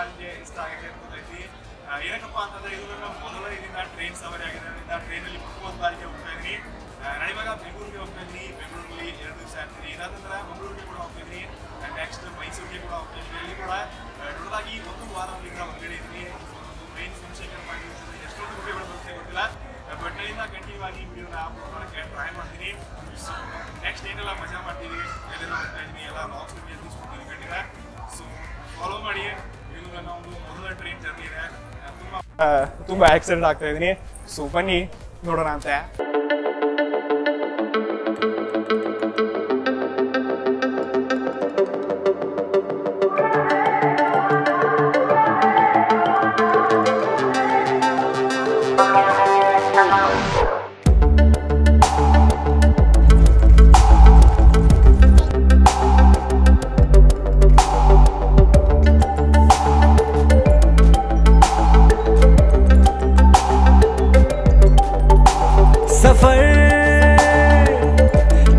ನನಗೆ ಇಷ್ಟ ಆಗಿದೆ ಆ, ಏನಕ್ಕಪ್ಪ ಅಂತಂದ್ರೆ ಇದು ನನ್ನ ಮೊದಲ ಇದರಿಂದ ಟ್ರೈನ್ ಸವಾರಿ ಆಗಿರೋದ್ರಿಂದ ಟ್ರೈನ್ ಅಲ್ಲಿ ಪ್ರಥಮ ಬಾರಿಗೆ ಹೋಗ್ತಾ ಇದ್ದೀನಿ ನಾನು ಇವಾಗ ಬೆಂಗಳೂರಿಗೆ ಹೋಗ್ತಾ ಇದ್ದೀನಿ ಬೆಂಗಳೂರಲ್ಲಿ ಎರಡು ದಿವಸ ಇರ್ತೀನಿ ಇದಾದ ನಂತರ ಮಂಗಳೂರಿಗೆ ಕೂಡ ಹೋಗ್ತಾ ಇದ್ದೀನಿ ನೆಕ್ಸ್ಟ್ ಮೈಸೂರಿಗೆ ಕೂಡ ಹೋಗ್ತಾ ಇದ್ದೀನಿ ಅಲ್ಲಿ ಕೂಡ ಆಗಿ ಒಂದು ವಾರ ವಾರದಿಂದ ಹೊರಗಡೆ ಇದ್ದೀನಿ ತುಂಬ ತುಂಬ ಆಕ್ಸಿಡೆಂಟ್ ಆಗ್ತಾ ಇದ್ದೀನಿ ಸೊ ಬನ್ನಿ ನೋಡೋಣ ಅಂತ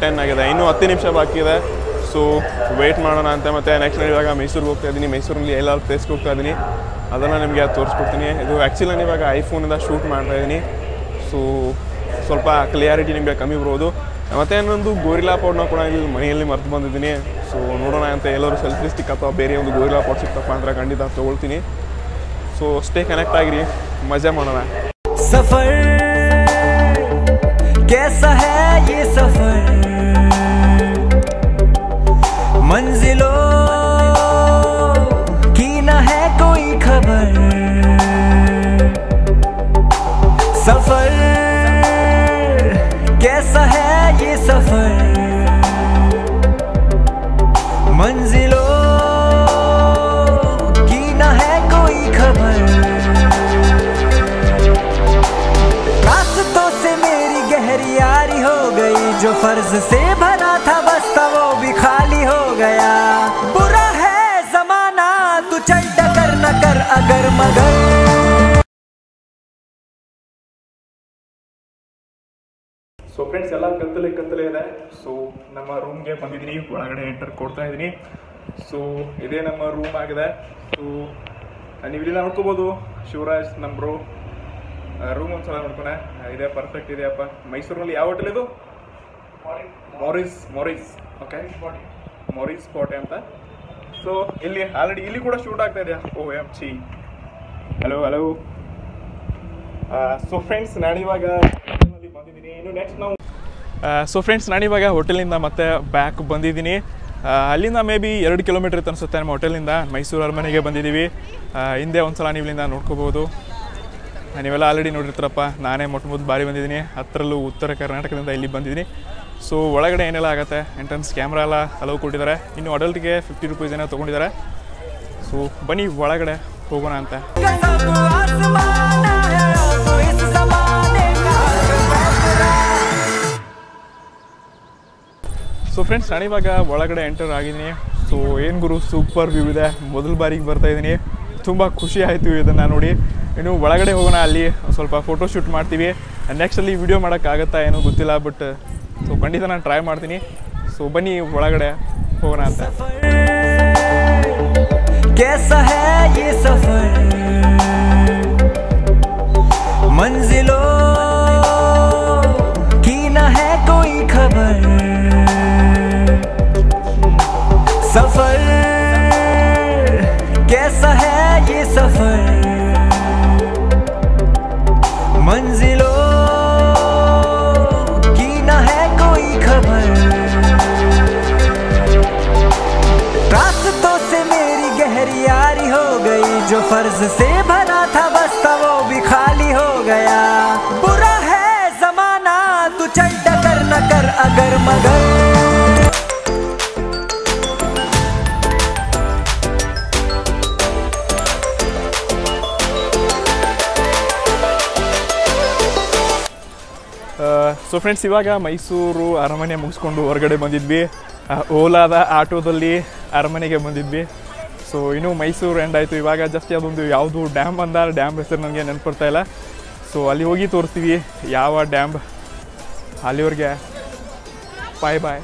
ಟೆನ್ ಆಗಿದೆ ಇನ್ನೂ ಹತ್ತು ನಿಮಿಷ ಬಾಕಿ ಇದೆ ಸೊ ವೆಯ್ಟ್ ಮಾಡೋಣ ಅಂತ ಮತ್ತೆ ನೆಕ್ಸ್ಟ್ ನಾನು ಇವಾಗ ಮೈಸೂರಿಗೆ ಹೋಗ್ತಾ ಇದ್ದೀನಿ ಮೈಸೂರಲ್ಲಿ ಎಲ್ಲಾರು ಪ್ಲೇಸ್ಗೆ ಹೋಗ್ತಾ ಇದ್ದೀನಿ ಅದನ್ನು ನಿಮಗೆ ತೋರಿಸ್ಕೊಡ್ತೀನಿ ಇದು ಆ್ಯಕ್ಚುಲಿ ನಾನು ಇವಾಗ ಐಫೋನಿಂದ ಶೂಟ್ ಮಾಡ್ತಾ ಇದ್ದೀನಿ ಸೊ ಸ್ವಲ್ಪ ಕ್ಲಿಯಾರಿಟಿ ನಿಮಗೆ ಕಮ್ಮಿ ಬರೋದು ಮತ್ತೆ ಇನ್ನೊಂದು ಗೋರಿಲಾ ಪೌಡ್ನ ಕೂಡ ಇಲ್ಲಿ ಮನೆಯಲ್ಲಿ ಮರ್ತು ಬಂದಿದ್ದೀನಿ ಸೊ ನೋಡೋಣ ಅಂತ ಎಲ್ಲರೂ ಸೆಲ್ಫಿ ಸ್ಟಿಕ್ ಅಥವಾ ಬೇರೆ ಒಂದು ಗೋರಿಲಾ ಪೌಡ್ ಸಿಕ್ತಪ್ಪ ಅಂದ್ರೆ ಖಂಡಿತ ತೊಗೊಳ್ತೀನಿ ಸೊ ಸ್ಟೇ ಕನೆಕ್ಟ್ ಆಗಿರಿ ಮಜಾ ಮಾಡೋಣ सफर कैसा है ये सफर मंजिलों की न है कोई खबर। सफ़र, कैसा है ये सफ़र? से मेरी गहरी यारी हो गई, जो फ़र्ज़ से भरा था ಸೊ ಫ್ರೆಂಡ್ಸ್ ಎಲ್ಲ ಕತ್ತಲೆ ಕತ್ತಲೆ ಇದೆ. ಸೊ ನಮ್ಮ ರೂಮ್ಗೆ ಬಂದಿದ್ದೀನಿ. ಒಳಗಡೆ ಎಂಟರ್ ಕೊಡ್ತಾ ಇದ್ದೀನಿ. ಸೊ ಇದೇ ನಮ್ಮ ರೂಮ್ ಆಗಿದೆ. ಸೊ ನೀವು ಇಲ್ಲಿ ನೋಡ್ಕೋಬೋದು. ಶಿವರಾಜ್ ನಮ್ಮ ಬ್ರೋ ರೂಮ್ ಒಂದ್ಸಲ ನೋಡ್ಕೊಂಡೆ ಇದೆ ಪರ್ಫೆಕ್ಟ್ ಇದೆಯಪ್ಪ ಮೈಸೂರಿನಲ್ಲಿ ಯಾವ ಹೋಟೆಲ್ ಇದು? ಮಾರಿಸ್ ಮಾರಿಸ್ ಓಕೆ ಮಾರಿಸ್ ಕೋಟೆ ಅಂತ. ಸೊ ಇಲ್ಲಿ ಆಲ್ರೆಡಿ ಇಲ್ಲಿ ಕೂಡ ಶೂಟ್ ಆಗ್ತಾ ಇದೆಯಾ ಓ ಎಂ ಚಿ ಹಲೋ ಹಲೋ ಸೊ ಫ್ರೆಂಡ್ಸ್ ನಾನಿವಾಗ ಸೊ ಫ್ರೆಂಡ್ಸ್ ನಾನು ಇವಾಗ ಹೋಟೆಲಿಂದ ಮತ್ತೆ ಬ್ಯಾಕ್ ಬಂದಿದ್ದೀನಿ. ಅಲ್ಲಿಂದ ಮೇ ಬಿ ಎರಡು ಕಿಲೋಮೀಟರ್ ಇತ್ತು ಅನಿಸುತ್ತೆ ನಮ್ಮ ಹೋಟೆಲಿಂದ ಮೈಸೂರು ಅರಮನೆಗೆ ಬಂದಿದ್ದೀವಿ. ಹಿಂದೆ ಒಂದ್ಸಲ ಸಲ ನೀವಿಲ್ಲಿಂದ ನೋಡ್ಕೋಬೋದು ನೀವೆಲ್ಲ ಆಲ್ರೆಡಿ ನೋಡಿರ್ತಾರಪ್ಪ ನಾನೇ ಮೊಟ್ಟ ಮೊದಲು ಬಾರಿ ಬಂದಿದ್ದೀನಿ. ಹತ್ತರಲ್ಲೂ ಉತ್ತರ ಕರ್ನಾಟಕದಿಂದ ಇಲ್ಲಿ ಬಂದಿದ್ದೀನಿ. ಸೊ ಒಳಗಡೆ ಏನೆಲ್ಲ ಆಗುತ್ತೆ? ಎಂಟ್ರೆನ್ಸ್ ಕ್ಯಾಮ್ರಾ ಎಲ್ಲ ಹಲವು ಕೊಟ್ಟಿದ್ದಾರೆ. ಇನ್ನು ಅಡಲ್ಟ್ಗೆ ಫಿಫ್ಟಿ ರುಪೀಸ್ ಏನೋ ತೊಗೊಂಡಿದ್ದಾರೆ. ಸೊ ಬನ್ನಿ ಒಳಗಡೆ ಹೋಗೋಣ ಅಂತ. ಸೊ ಫ್ರೆಂಡ್ಸ್ ನಾನು ಇವಾಗ ಒಳಗಡೆ ಎಂಟರ್ ಆಗಿದ್ದೀನಿ. ಸೊ ಏನು ಗುರು ಸೂಪರ್ ವ್ಯೂ ಇದೆ. ಮೊದಲ ಬಾರಿಗೆ ಬರ್ತಾ ಇದ್ದೀನಿ. ತುಂಬ ಖುಷಿ ಆಯಿತು ಇದನ್ನು ನೋಡಿ. ಇನ್ನು ಒಳಗಡೆ ಹೋಗೋಣ, ಅಲ್ಲಿ ಸ್ವಲ್ಪ ಫೋಟೋ ಶೂಟ್ ಮಾಡ್ತೀವಿ. ನೆಕ್ಸ್ಟಲ್ಲಿ ವಿಡಿಯೋ ಮಾಡೋಕ್ಕಾಗತ್ತಾ ಏನೋ ಗೊತ್ತಿಲ್ಲ ಬಟ್ ಸೊ ಖಂಡಿತ ನಾನು ಟ್ರೈ ಮಾಡ್ತೀನಿ. ಸೊ ಬನ್ನಿ ಒಳಗಡೆ ಹೋಗೋಣ ಅಂತ. फ़र्ज़ से भरा था बस्ता वो भी खाली हो गया बुरा है जमाना तू चल डगर न कर अगर मगर ಸೊ ಫ್ರೆಂಡ್ಸ್ ಇವಾಗ ಮೈಸೂರು ಅರಮನೆ ಮುಗಿಸ್ಕೊಂಡು ಹೊರಗಡೆ ಬಂದಿದ್ವಿ ಓಲಾದ ಆಟೋದಲ್ಲಿ ಅರಮನೆಗೆ ಬಂದಿದ್ವಿ ಸೊ ಇನ್ನೂ ಮೈಸೂರು ಎಂಡ್ ಆಯಿತು. ಇವಾಗ ಜಸ್ಟ್ ಅದೊಂದು ಯಾವುದು ಡ್ಯಾಮ್ ಅಂದ ಡ್ಯಾಮ್ ಹೆಸರು ನನಗೆ ನೆನ್ಪಡ್ತಾ ಇಲ್ಲ. ಸೊ ಅಲ್ಲಿ ಹೋಗಿ ತೋರಿಸ್ತೀವಿ ಯಾವ ಡ್ಯಾಮ್ ಅಲ್ಲಿವರೆಗೆ ಬಾಯ್ ಬಾಯ್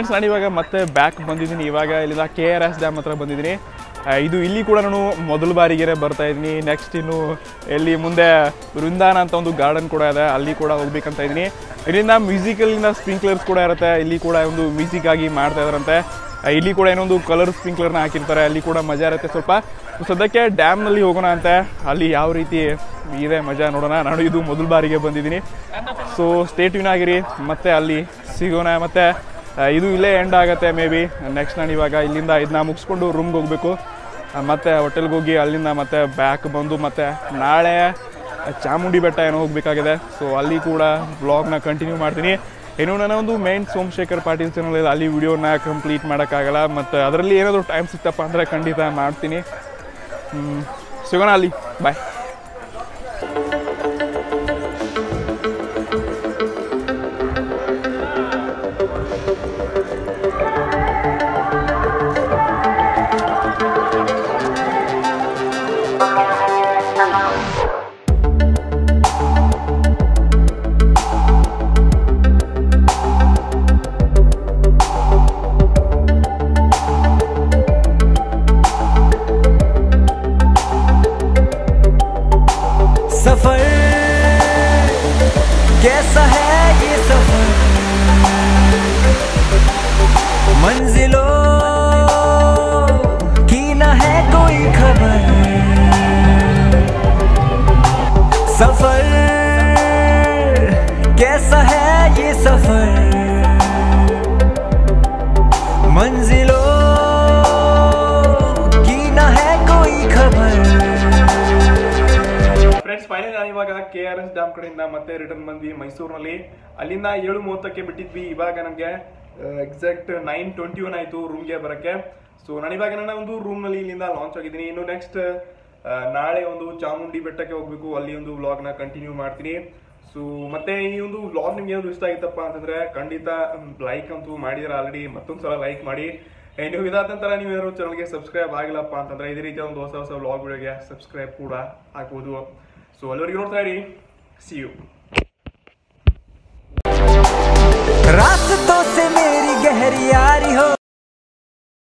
ಫ್ರೆಂಡ್ಸ್ ನಾನು ಇವಾಗ ಮತ್ತೆ ಬ್ಯಾಕ್ ಬಂದಿದ್ದೀನಿ. ಇವಾಗ ಇಲ್ಲಿಂದ ಕೆ ಆರ್ ಎಸ್ ಡ್ಯಾಮ್ ಹತ್ರ ಬಂದಿದ್ದೀನಿ. ಇದು ಇಲ್ಲಿ ಕೂಡ ನಾನು ಮೊದಲ ಬಾರಿಗೆ ಬರ್ತಾ ಇದ್ದೀನಿ. ನೆಕ್ಸ್ಟ್ ಇನ್ನು ಎಲ್ಲಿ ಮುಂದೆ ವೃಂದಾನ ಅಂತ ಒಂದು ಗಾರ್ಡನ್ ಕೂಡ ಇದೆ. ಅಲ್ಲಿ ಕೂಡ ಹೋಗ್ಬೇಕಂತ ಇದ್ದೀನಿ. ಇಲ್ಲಿಂದ ಮ್ಯೂಸಿಕಲ್ಲಿಂದ ಸ್ಪ್ರಿಂಕ್ಲರ್ಸ್ ಕೂಡ ಇರುತ್ತೆ. ಇಲ್ಲಿ ಕೂಡ ಒಂದು ಮ್ಯೂಸಿಕ್ ಆಗಿ ಮಾಡ್ತಾ ಇದಾರಂತೆ ಇಲ್ಲಿ ಕೂಡ ಏನೊಂದು ಕಲರ್ ಸ್ಪ್ರಿಂಕ್ಲರ್ನ ಹಾಕಿರ್ತಾರೆ. ಅಲ್ಲಿ ಕೂಡ ಮಜಾ ಇರುತ್ತೆ ಸ್ವಲ್ಪ. ಸದ್ಯಕ್ಕೆ ಡ್ಯಾಮ್ನಲ್ಲಿ ಹೋಗೋಣ ಅಂತ. ಅಲ್ಲಿ ಯಾವ ರೀತಿ ಇದೆ ಮಜಾ ನೋಡೋಣ. ನಾನು ಇದು ಮೊದಲ ಬಾರಿಗೆ ಬಂದಿದ್ದೀನಿ. ಸೊ ಸ್ಟೇಟ್ಯೂನ್ ಆಗಿರಿ. ಮತ್ತೆ ಅಲ್ಲಿ ಸಿಗೋಣ. ಮತ್ತೆ ಇದು ಇಲ್ಲೇ ಎಂಡ್ ಆಗುತ್ತೆ ಮೇ ಬಿ ನೆಕ್ಸ್ಟ್ ನಾನು ಇವಾಗ ಇಲ್ಲಿಂದ ಇದನ್ನ ಮುಗಿಸ್ಕೊಂಡು ರೂಮ್ಗೆ ಹೋಗಬೇಕು. ಮತ್ತು ಹೋಟೆಲ್ಗೆ ಹೋಗಿ ಅಲ್ಲಿಂದ ಮತ್ತೆ ಬ್ಯಾಕ್ ಬಂದು ಮತ್ತೆ ನಾಳೆ ಚಾಮುಂಡಿ ಬೆಟ್ಟ ಏನೋ ಹೋಗಬೇಕಾಗಿದೆ. ಸೊ ಅಲ್ಲಿ ಕೂಡ ಬ್ಲಾಗ್ನ ಕಂಟಿನ್ಯೂ ಮಾಡ್ತೀನಿ. ಏನೋ ನನ್ನ ಒಂದು ಮೇನ್ ಸೋಮಶೇಖರ್ ಪಾಟೀಲ್ ಚಾನಲ್ ಅಲ್ಲಿ ವಿಡಿಯೋನ ಕಂಪ್ಲೀಟ್ ಮಾಡೋಕ್ಕಾಗಲ್ಲ. ಮತ್ತು ಅದರಲ್ಲಿ ಏನಾದರೂ ಟೈಮ್ ಸಿಕ್ತಪ್ಪ ಅಂದರೆ ಖಂಡಿತ ಮಾಡ್ತೀನಿ. ಸಿಗೋಣ ಅಲ್ಲಿ. ಬಾಯ್ कैसा है ये सफ़र मंजिलों, की ना है कोई खबर? सफ़र, कैसा है ये सफ़र? मंजिलों ಫ್ರೆಂಡ್ಸ್ ಫೈನಲ್ ನಾನು ಇವಾಗ ಕೆ ಆರ್ ಎಸ್ ಡ್ಯಾಮ್ ಕಡೆಯಿಂದ ಮತ್ತೆ ರಿಟರ್ನ್ ಬಂದ್ವಿ ಮೈಸೂರಿನಲ್ಲಿ. ಅಲ್ಲಿಂದ ಏಳು ಮೂವತ್ತಕ್ಕೆ ಬಿಟ್ಟಿದ್ವಿ. ಇವಾಗ ನನಗೆ ಎಕ್ಸಾಕ್ಟ್ ನೈನ್ ಟ್ವೆಂಟಿ ಒನ್ ಆಯಿತು ರೂಮ್ಗೆ ಬರೋಕ್ಕೆ. ಸೊ ನಾನು ಇವಾಗ ನನ್ನ ಒಂದು ರೂಮ್ನಲ್ಲಿ ಇಲ್ಲಿಂದ ಲಾಂಚ್ ಆಗಿದ್ದೀನಿ. ಇನ್ನು ನೆಕ್ಸ್ಟ್ ನಾಳೆ ಒಂದು ಚಾಮುಂಡಿ ಬೆಟ್ಟಕ್ಕೆ ಹೋಗಬೇಕು. ಅಲ್ಲಿ ಒಂದು ವ್ಲಾಗ್ನ ಕಂಟಿನ್ಯೂ ಮಾಡ್ತೀನಿ. ಸೊ ಮತ್ತೆ ಈ ಒಂದು ವ್ಲಾಗ್ ನಿಮ್ಗೆ ಏನಾದ್ರು ಇಷ್ಟ ಆಗಿತ್ತಪ್ಪ ಅಂತಂದರೆ ಖಂಡಿತ ಲೈಕ್ ಅಂತೂ ಮಾಡಿದ್ರೆ ಆಲ್ರೆಡಿ ಮತ್ತೊಂದು ಸಲ ಲೈಕ್ ಮಾಡಿ. ನೀವು ಇದಾದ ನಂತರ ನೀವು ಏನಾದ್ರು ಚಾನಲ್ಗೆ ಸಬ್ಸ್ಕ್ರೈಬ್ ಆಗಿಲ್ಲಪ್ಪ ಅಂತಂದರೆ ಇದೇ ರೀತಿಯ ಒಂದು ಹೊಸ ಹೊಸ ವ್ಲಾಗ್ ವಿಡಿಯೋಗೆ ಸಬ್ಸ್ಕ್ರೈಬ್ ಕೂಡ ಆಗ್ಬೋದು. So allow your diary. See you. रास्तों से मेरी गहरी यारी हो